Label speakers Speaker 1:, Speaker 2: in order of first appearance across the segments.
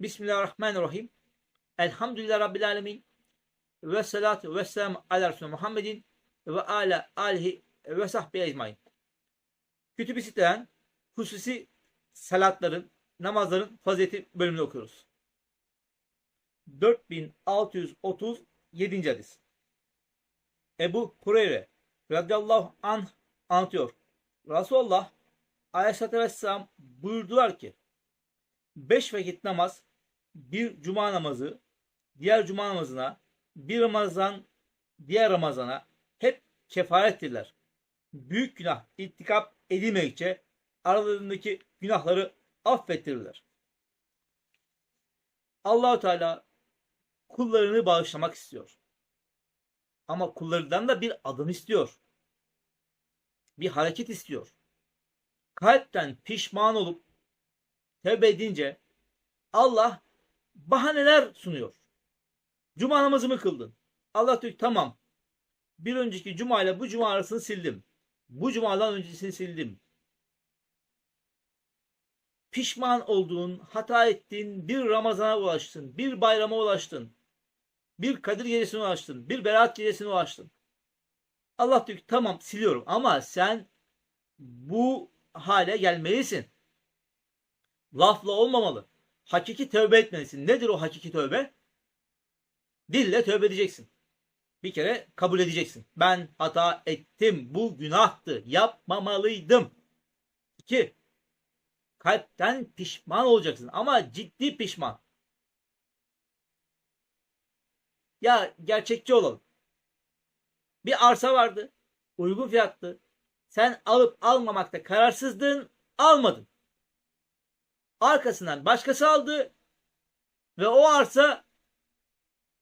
Speaker 1: Bismillahirrahmanirrahim. Elhamdülillah Rabbil Alemin. Ve salatu ve selamu ala Resulü Muhammedin ve ala alihi ve sahbihi ecmain. Kütüb-i Sitte'den hususi salatların, namazların fazileti bölümünü okuyoruz. 4637. hadis. Ebu Hureyre radıyallahu anh anlatıyor. Resulullah aleyhissalatü vesselam buyurdular ki beş vakit namaz bir cuma namazı diğer cuma namazına bir Ramazan diğer Ramazana hep kefarettirler. Büyük günah ittikap edilmedikçe aralarındaki günahları affettirirler. Allahu Teala kullarını bağışlamak istiyor. Ama kullarından da bir adım istiyor. Bir hareket istiyor. Kalpten pişman olup tevbe edince Allah bahaneler sunuyor. Cuma namazımı kıldın. Allah diyor tamam. Bir önceki cuma ile bu cuma arasını sildim. Bu cumadan öncesini sildim. Pişman olduğun, hata ettiğin bir Ramazan'a ulaştın. Bir bayrama ulaştın. Bir Kadir gecesine ulaştın. Bir Berat gecesine ulaştın. Allah diyor ki tamam siliyorum ama sen bu hale gelmelisin. Lafla olmamalı. Hakiki tövbe etmelisin. Nedir o hakiki tövbe? Dille tövbe edeceksin. Bir kere kabul edeceksin. Ben hata ettim. Bu günahtı. Yapmamalıydım. İki. Kalpten pişman olacaksın. Ama ciddi pişman. Ya gerçekçi olalım. Bir arsa vardı. Uygun fiyatlı. Sen alıp almamakta kararsızdın. Almadın. Arkasından başkası aldı. Ve o arsa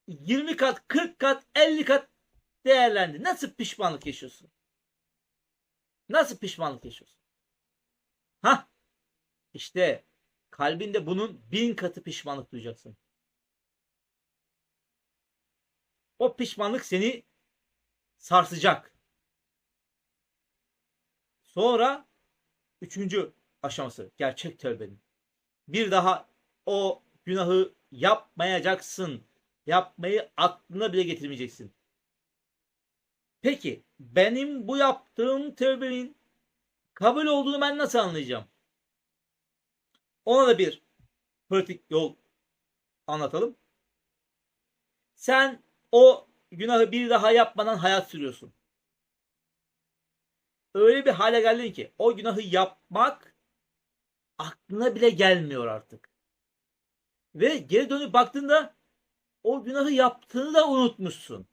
Speaker 1: 20 kat, 40 kat, 50 kat değerlendi. Nasıl pişmanlık yaşıyorsun? Nasıl pişmanlık yaşıyorsun? Ha? İşte kalbinde bunun bin katı pişmanlık duyacaksın. O pişmanlık seni sarsacak. Sonra üçüncü aşaması gerçek tövbenin. Bir daha o günahı yapmayacaksın. Yapmayı aklına bile getirmeyeceksin. Peki benim bu yaptığım tövbenin kabul olduğunu ben nasıl anlayacağım? Ona da bir pratik yol anlatalım. Sen o günahı bir daha yapmadan hayat sürüyorsun. Öyle bir hale geldin ki o günahı yapmak aklına bile gelmiyor artık. Ve geri dönüp baktığında o günahı yaptığını da unutmuşsun.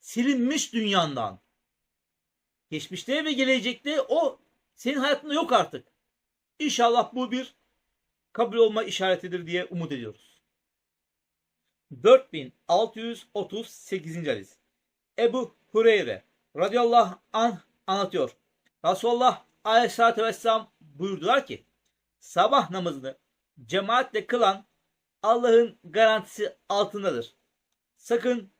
Speaker 1: Silinmiş dünyandan. Geçmişte ve gelecekte o senin hayatında yok artık. İnşallah bu bir kabul olma işaretidir diye umut ediyoruz. 4638. hadis. Ebu Hureyre radıyallahu anh anlatıyor. Resulullah aleyhissalatü vesselam buyurdular ki sabah namazını cemaatle kılan Allah'ın garantisi altındadır. Sakın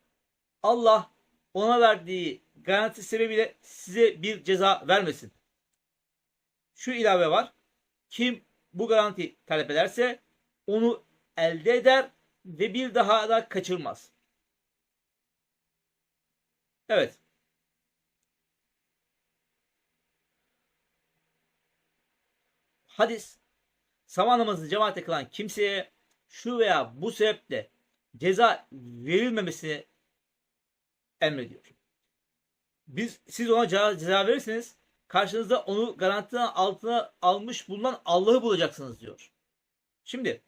Speaker 1: Allah ona verdiği garanti sebebiyle size bir ceza vermesin. Şu ilave var. Kim bu garanti talep ederse onu elde eder ve bir daha da kaçırmaz. Evet. Hadis sabah namazını cemaate kılan kimseye şu veya bu sebeple ceza verilmemesini emrediyor. Biz siz ona ceza, ceza verirseniz karşınızda onu garantinin altına almış bulunan Allah'ı bulacaksınız diyor. Şimdi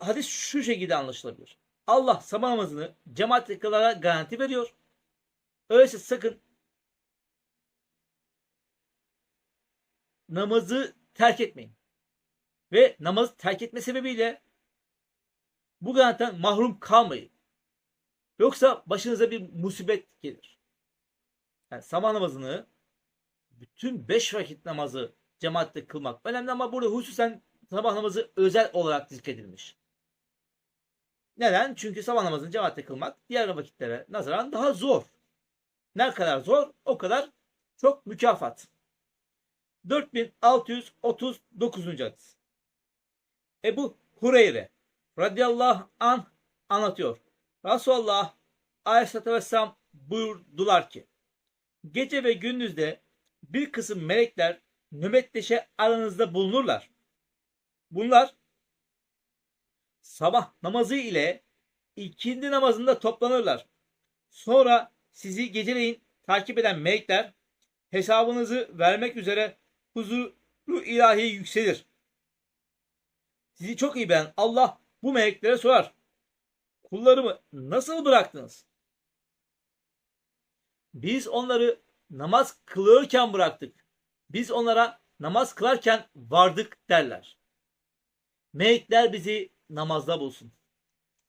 Speaker 1: hadis şu şekilde anlaşılabilir. Allah sabah namazını cemaat kılana garanti veriyor. Öyleyse sakın namazı terk etmeyin. Ve namazı terk etme sebebiyle bu garantiden mahrum kalmayın. Yoksa başınıza bir musibet gelir. Yani sabah namazını bütün beş vakit namazı cemaatle kılmak önemli ama burada hususen sabah namazı özel olarak zikredilmiş. Neden? Çünkü sabah namazını cemaatle kılmak diğer vakitlere nazaran daha zor. Ne kadar zor o kadar çok mükafat. 4639. hadis. Ebu Hureyre radıyallahu anh anlatıyor. Resulullah aleyhissalatü vesselam buyurdular ki gece ve gündüzde bir kısım melekler nöbetleşe aranızda bulunurlar. Bunlar sabah namazı ile ikindi namazında toplanırlar. Sonra sizi geceleyin takip eden melekler hesabınızı vermek üzere huzuru ilahi yükselir. Sizi çok iyi bilen Allah bu meleklere sorar. Kullarımı nasıl bıraktınız? Biz onları namaz kılıyorken bıraktık. Biz onlara namaz kılarken vardık derler. Melekler bizi namazda bulsun.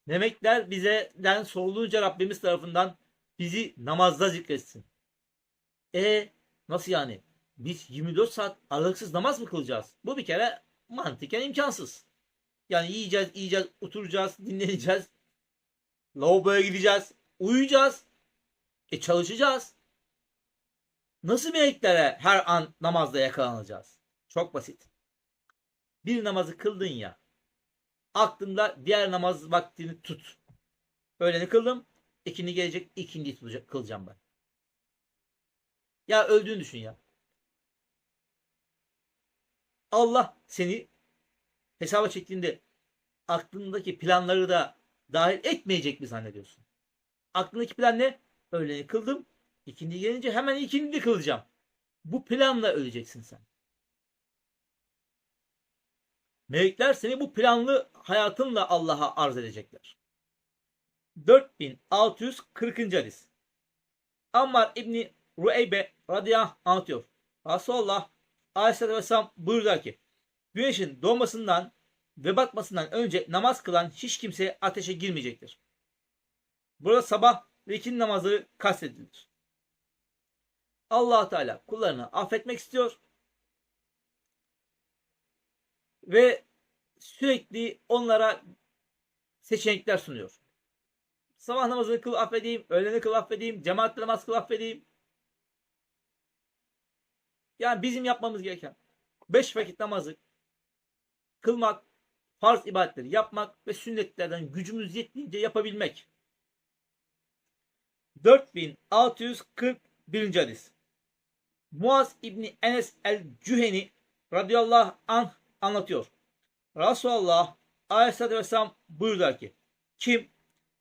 Speaker 1: Melekler bizden sorulunca Rabbimiz tarafından bizi namazda zikretsin. E nasıl yani? Biz 24 saat aralıksız namaz mı kılacağız? Bu bir kere mantıken imkansız. Yani yiyeceğiz, yiyeceğiz, oturacağız, dinleneceğiz. Lavaboya gideceğiz, uyuyacağız. E çalışacağız. Nasıl meleklere her an namazda yakalanacağız? Çok basit. Bir namazı kıldın ya. Aklında diğer namaz vaktini tut. Öğleni kıldım. ikindi gelecek. ikindiyi tutacak, kılacağım ben. Ya öldüğünü düşün ya. Allah seni hesaba çektiğinde aklındaki planları da dahil etmeyecek mi zannediyorsun? Aklındaki plan ne? Öğleni kıldım. İkindi gelince hemen ikindi kılacağım. Bu planla öleceksin sen. Melekler seni bu planlı hayatınla Allah'a arz edecekler. 4640. hadis. Ammar İbni Rueybe radıyallahu anlatıyor. Resulullah aleyhissalatü vesselam buyurdu ki güneşin doğmasından ve batmasından önce namaz kılan hiç kimse ateşe girmeyecektir. Burada sabah ve ikindi namazı kastedilir. allah Teala kullarını affetmek istiyor ve sürekli onlara seçenekler sunuyor. Sabah namazını kıl affedeyim, öğleni kıl affedeyim, cemaatle namaz kıl affedeyim. Yani bizim yapmamız gereken beş vakit namazı kılmak, farz ibadetleri yapmak ve sünnetlerden gücümüz yettiğince yapabilmek. 4641. hadis. Muaz İbni Enes el-Cüheni radıyallahu anh anlatıyor. Resulullah aleyhissalatü vesselam buyurdular ki kim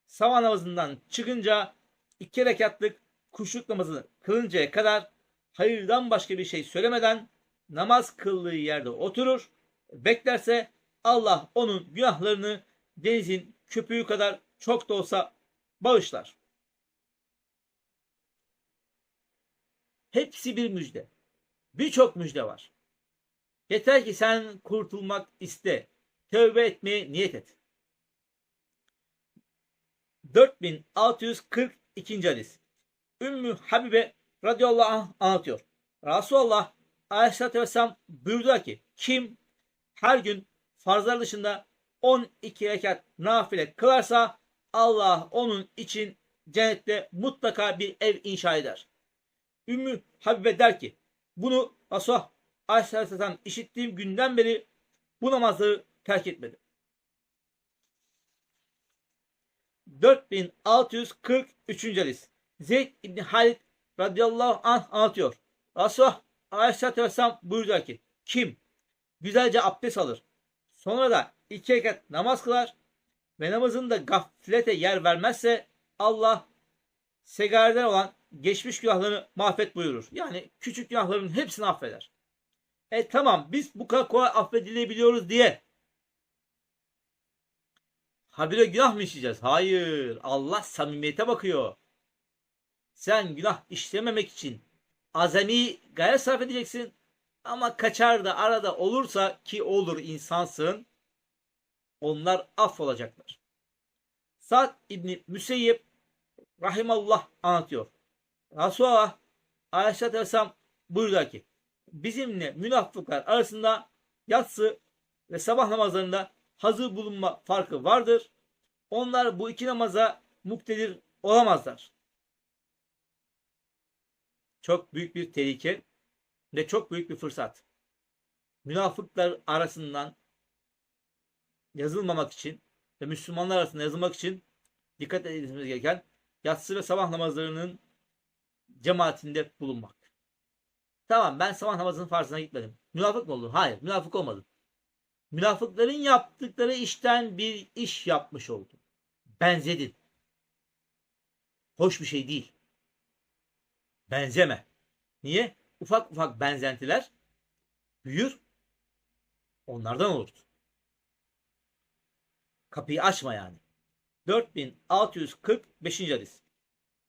Speaker 1: sabah namazından çıkınca iki rekatlık kuşluk namazını kılıncaya kadar hayırdan başka bir şey söylemeden namaz kıldığı yerde oturur, beklerse Allah onun günahlarını denizin köpüğü kadar çok da olsa bağışlar. Hepsi bir müjde. Birçok müjde var. Yeter ki sen kurtulmak iste. Tövbe etmeye niyet et. 4642. hadis. Ümmü Habibe radıyallahu anh anlatıyor. Resulullah aleyhissalatü vesselam buyurdu ki kim her gün farzlar dışında 12 rekat nafile kılarsa Allah onun için cennette mutlaka bir ev inşa eder. Ümmü Habibe der ki bunu Resulullah Aleyhisselatü Vesselam işittiğim günden beri bu namazı terk etmedim. 4643. hadis. Zeyd İbni Halid radıyallahu anh anlatıyor. Resulullah Aleyhisselatü Vesselam buyurdu ki kim güzelce abdest alır sonra da iki rekat namaz kılar ve namazında gaflete yer vermezse Allah segareden olan geçmiş günahlarını mahvet buyurur. Yani küçük günahların hepsini affeder. E tamam biz bu kadar kolay affedilebiliyoruz diye habire günah mı işleyeceğiz? Hayır. Allah samimiyete bakıyor. Sen günah işlememek için azami gayret sarf edeceksin. Ama kaçar da arada olursa ki olur insansın onlar affolacaklar. Sa'd İbni Müseyyib Rahimallah anlatıyor. Resulullah Aleyhisselatü Vesselam buyurdu ki bizimle münafıklar arasında yatsı ve sabah namazlarında hazır bulunma farkı vardır. Onlar bu iki namaza muktedir olamazlar. Çok büyük bir tehlike. ve çok büyük bir fırsat. Münafıklar arasından yazılmamak için ve Müslümanlar arasında yazılmak için dikkat edilmemiz gereken yatsı ve sabah namazlarının cemaatinde bulunmak. Tamam ben sabah namazının farzına gitmedim. Münafık mı oldum? Hayır münafık olmadım. Münafıkların yaptıkları işten bir iş yapmış oldum. Benzedin. Hoş bir şey değil. Benzeme. Niye? Ufak ufak benzentiler büyür. Onlardan olur. Kapıyı açma yani. 4645. hadis.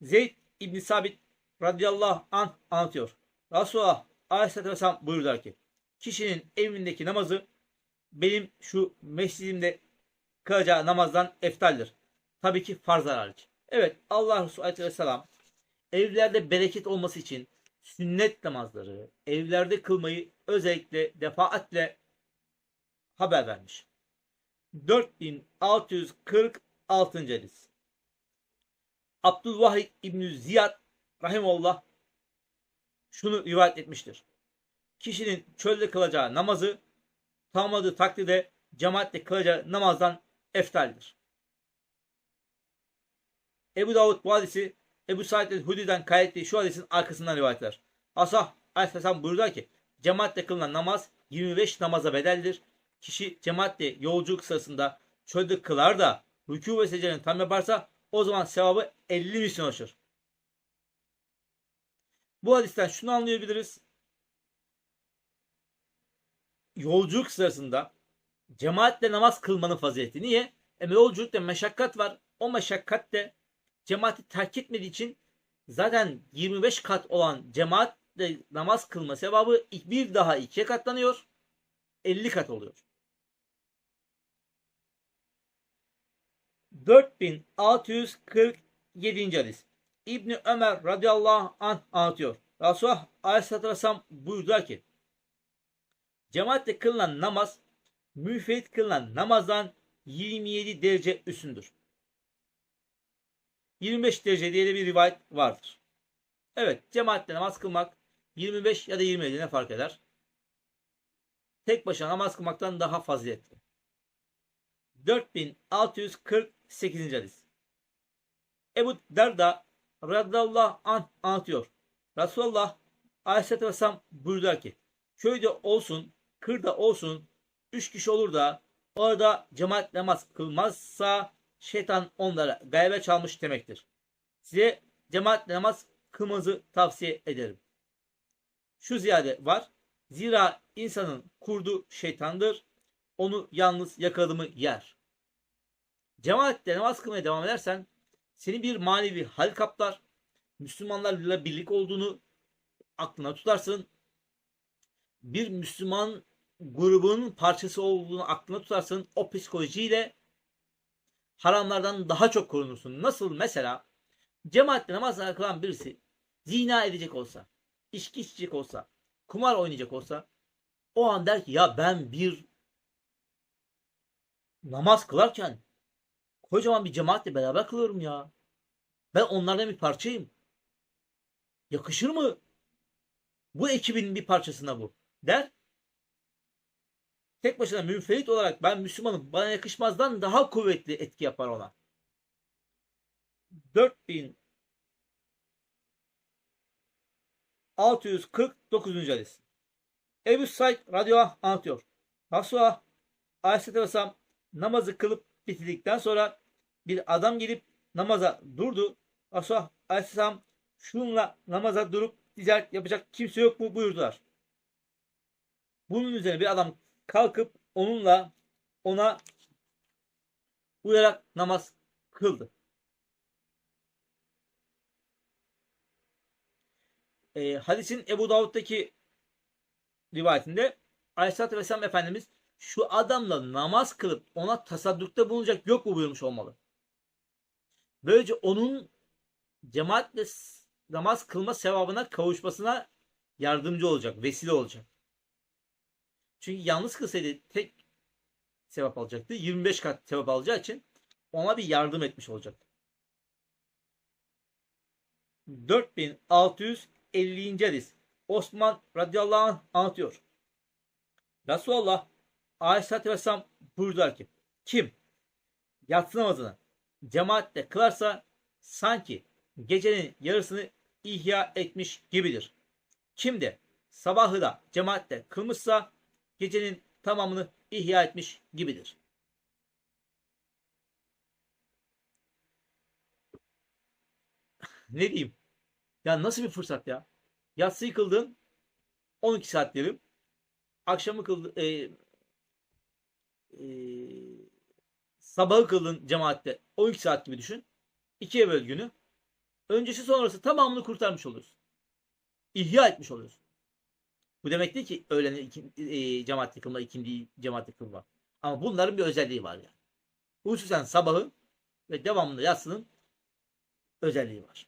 Speaker 1: Zeyd İbn Sabit radıyallahu anh anlatıyor. Resulullah aleyhissalatü vesselam buyurdular ki kişinin evindeki namazı benim şu mescidimde kılacağı namazdan eftaldir. Tabii ki farzlar hariç. Evet Allah Resulü aleyhisselam evlerde bereket olması için sünnet namazları evlerde kılmayı özellikle defaatle haber vermiş. 4646. hadis. Abdülvahid İbn Ziyad rahimullah şunu rivayet etmiştir. Kişinin çölde kılacağı namazı tamamladığı takdirde cemaatle kılacağı namazdan eftaldir. Ebu Davud bu hadisi Ebu Said el-Hudi'den kaydettiği şu hadisin arkasından rivayet eder. Asah Aleyhisselam buyurdu ki cemaatle kılınan namaz 25 namaza bedeldir. Kişi cemaatle yolculuk sırasında çölde kılar da rükû ve secdelerini tam yaparsa o zaman sevabı 50 misyon ulaşır. Bu hadisten şunu anlayabiliriz. Yolculuk sırasında cemaatle namaz kılmanın fazileti. Niye? E yolculukta meşakkat var. O meşakkatte cemaati terk etmediği için zaten 25 kat olan cemaatle namaz kılma sevabı bir daha ikiye katlanıyor. 50 kat oluyor. 4647. hadis. İbni Ömer radıyallahu anh anlatıyor. Resulullah aleyhissalatü vesselam buyurdular ki cemaatle kılınan namaz müferit kılınan namazdan 27 derece üstündür. 25 derece diye de bir rivayet vardır. Evet cemaatle namaz kılmak 25 ya da 27 ne fark eder? Tek başına namaz kılmaktan daha faziletli. 4648. hadis. Ebu Derda radıyallahu anh anlatıyor. Resulullah aleyhissalatü vesselam buyurdular ki köyde olsun, kırda olsun üç kişi olur da orada cemaat namaz kılmazsa şeytan onlara gaybe çalmış demektir. Size cemaat namaz kılmanızı tavsiye ederim. Şu ziyade var. Zira insanın kurdu şeytandır. Onu yalnız yakaladı mı yer. Cemaatle namaz kılmaya devam edersen seni bir manevi hal kaplar. Müslümanlarla birlik olduğunu aklına tutarsın. Bir Müslüman grubun parçası olduğunu aklına tutarsın. O psikolojiyle haramlardan daha çok korunursun. Nasıl mesela cemaatle namaz kılan birisi zina edecek olsa, içki içecek olsa, kumar oynayacak olsa o an der ki ya ben bir namaz kılarken kocaman bir cemaatle beraber kılıyorum ya. Ben onlardan bir parçayım. Yakışır mı? Bu ekibin bir parçasına bu. Der. Tek başına münferit olarak ben Müslümanım bana yakışmazdan daha kuvvetli etki yapar ona. 4649. hadis. Ebu Said radıyallahu anlatıyor. Resulullah Aleyhisselatü Vesselam namazı kılıp bitirdikten sonra bir adam gelip namaza durdu. Resulullah Aleyhisselam şununla namaza durup ticaret yapacak kimse yok mu buyurdular. Bunun üzerine bir adam kalkıp onunla ona uyarak namaz kıldı. E, hadisin Ebu Davud'daki rivayetinde Aleyhisselatü Vesselam Efendimiz şu adamla namaz kılıp ona tasaddukta bulunacak yok mu buyurmuş olmalı. Böylece onun cemaatle namaz kılma sevabına kavuşmasına yardımcı olacak, vesile olacak. Çünkü yalnız kılsaydı tek sevap alacaktı. 25 kat sevap alacağı için ona bir yardım etmiş olacak. 4650. hadis. Osman radıyallahu anh anlatıyor. Resulullah aleyhissalatü vesselam buyurdular ki kim yatsı namazını cemaatle kılarsa sanki gecenin yarısını ihya etmiş gibidir. Kim de sabahı da cemaatle kılmışsa gecenin tamamını ihya etmiş gibidir. Ne diyeyim? Ya nasıl bir fırsat ya? Yatsıyı kıldın 12 saat diyelim. Akşamı kıldın e, e, sabahı kıldın cemaatte 12 saat gibi düşün. İkiye böl günü. Öncesi sonrası tamamını kurtarmış oluyorsun. İhya etmiş oluyorsun. Bu demek değil ki öğleni iki, e, cemaat kılma, ikindi cemaat kılma. Ama bunların bir özelliği var yani. Hususen sabahı ve devamlı yatsının özelliği var.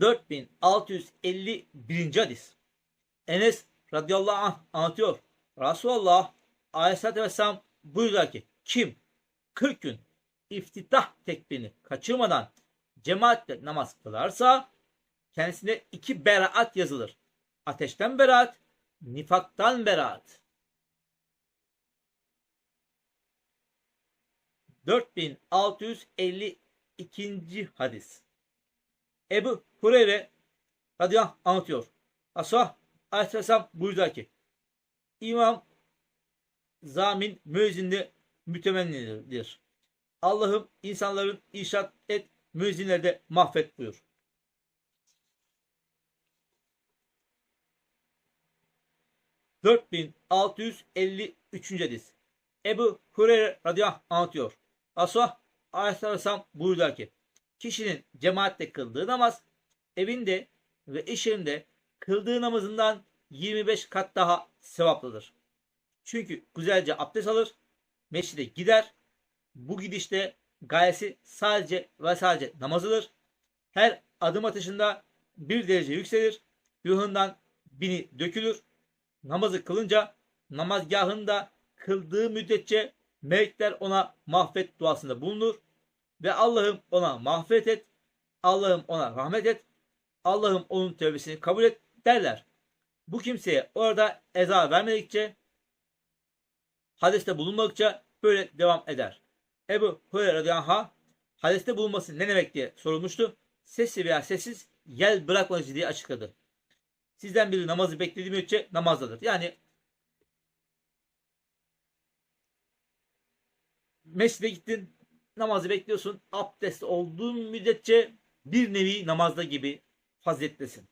Speaker 1: 4651. hadis. Enes radıyallahu anh anlatıyor. Resulullah aleyhissalatü vesselam buyurdular ki kim 40 gün iftitah tekbirini kaçırmadan cemaatle namaz kılarsa kendisine iki beraat yazılır. Ateşten beraat, nifaktan beraat. 4652. hadis. Ebu Hureyre radıyallahu anh anlatıyor. Asah aleyhisselam buyurdu ki İmam zamin müezzinde mütemennidir. Allah'ım insanların işat et müezzinleri de mahvet buyur. Dört bin altı yüz elli üçüncü hadis. Ebu Hureyre radıyallahu anh anlatıyor. Asah aleyhisselam buyurdu ki kişinin cemaatle kıldığı namaz evinde ve iş yerinde kıldığı namazından 25 kat daha sevaplıdır. Çünkü güzelce abdest alır, mescide gider. Bu gidişte gayesi sadece ve sadece namazıdır. Her adım atışında bir derece yükselir. Ruhundan bini dökülür. Namazı kılınca namazgahında kıldığı müddetçe melekler ona mahvet duasında bulunur. Ve Allah'ım ona mahvet et. Allah'ım ona rahmet et. Allah'ım onun tövbesini kabul et derler. Bu kimseye orada eza vermedikçe hadiste bulunmadıkça böyle devam eder. Ebu Hureyre radıyallahu anh hadiste bulunması ne demek diye sorulmuştu. Sessiz veya sessiz yel bırakmadıcı diye açıkladı. Sizden biri namazı beklediği müddetçe namazdadır. Yani mescide gittin namazı bekliyorsun. Abdest olduğun müddetçe bir nevi namazda gibi faziletlesin.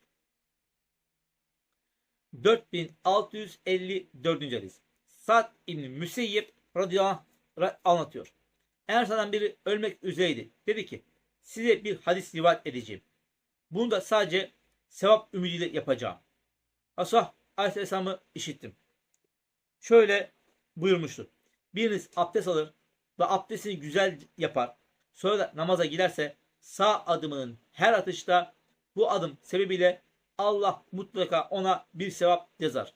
Speaker 1: 4654. hadis. Sa'd İbni Müseyyep radıyallahu anh anlatıyor. Ensardan biri ölmek üzereydi. Dedi ki size bir hadis rivayet edeceğim. Bunu da sadece sevap ümidiyle yapacağım. Asah Aleyhisselam'ı işittim. Şöyle buyurmuştu. Biriniz abdest alır ve abdestini güzel yapar. Sonra da namaza giderse sağ adımının her atışta bu adım sebebiyle Allah mutlaka ona bir sevap yazar.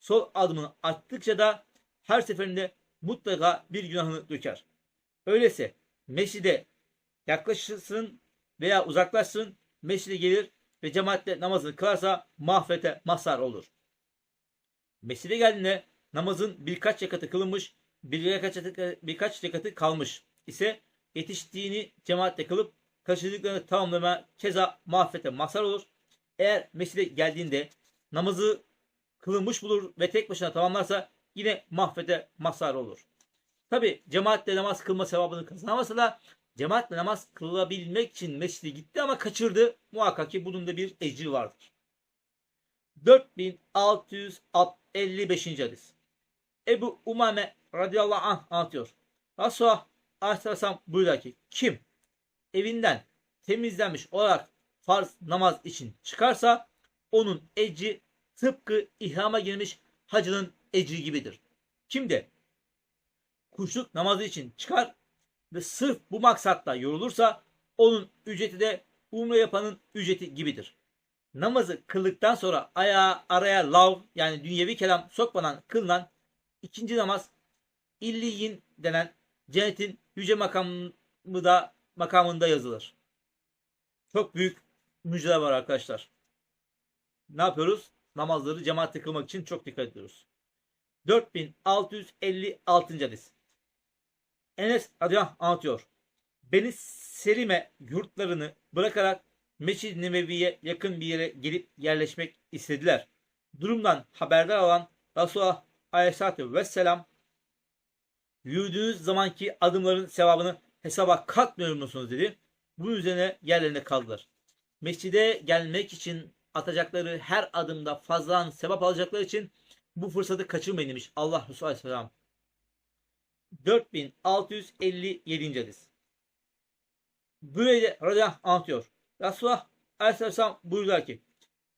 Speaker 1: Sol adımını attıkça da her seferinde mutlaka bir günahını döker. Öyleyse mescide yaklaşırsın veya uzaklaşsın mescide gelir ve cemaatle namazını kılarsa mahvete mazhar olur. Mescide geldiğinde namazın birkaç rekatı kılınmış, birkaç, birkaç rekatı kalmış ise yetiştiğini cemaatle kılıp kaçırdıklarını tamamlama keza mahvete mazhar olur. Eğer mescide geldiğinde namazı kılınmış bulur ve tek başına tamamlarsa yine mahvete mazhar olur. Tabi cemaatle namaz kılma sevabını kazanamasa da cemaatle namaz kılabilmek için mescide gitti ama kaçırdı. Muhakkak ki bunun da bir ecri vardır. 4655. hadis. Ebu Umame radıyallahu anh anlatıyor. Resulullah aleyhisselam buyuruyor ki kim evinden temizlenmiş olarak farz namaz için çıkarsa onun ecri tıpkı ihrama girmiş hacının ecri gibidir. Kim de kuşluk namazı için çıkar ve sırf bu maksatla yorulursa onun ücreti de umre yapanın ücreti gibidir. Namazı kıldıktan sonra ayağa araya lav yani dünyevi kelam sokmadan kılınan ikinci namaz illiyin denen cennetin yüce makamı da makamında yazılır. Çok büyük müjdeler var arkadaşlar. ne yapıyoruz? Namazları cemaatle kılmak için çok dikkat ediyoruz. 4656. hadis. Enes radıyallahu anh anlatıyor. Beni Selime yurtlarını bırakarak Mescid-i Nebevi'ye yakın bir yere gelip yerleşmek istediler. Durumdan haberdar olan Resulullah Aleyhisselatü Vesselam yürüdüğünüz zamanki adımların sevabını hesaba katmıyor musunuz dedi. Bunun üzerine yerlerinde kaldılar. Mescide gelmek için atacakları her adımda fazladan sevap alacakları için bu fırsatı kaçırmayın demiş Allah Resulü Aleyhisselam. 4657. hadis. Radıyallahu anh anlatıyor. Resulullah Aleyhisselam buyurdular ki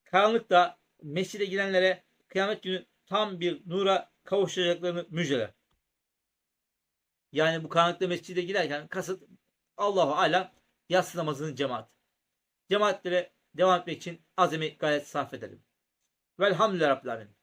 Speaker 1: karanlıkta mescide girenlere kıyamet günü tam bir nura kavuşacaklarını müjdeler. Yani bu karanlıkta mescide giderken kasıt Allahu Alem yatsı namazının cemaat. Cemaatlere devam etmek için azami gayret sarf edelim. Velhamdülillah Rabbil Alemin.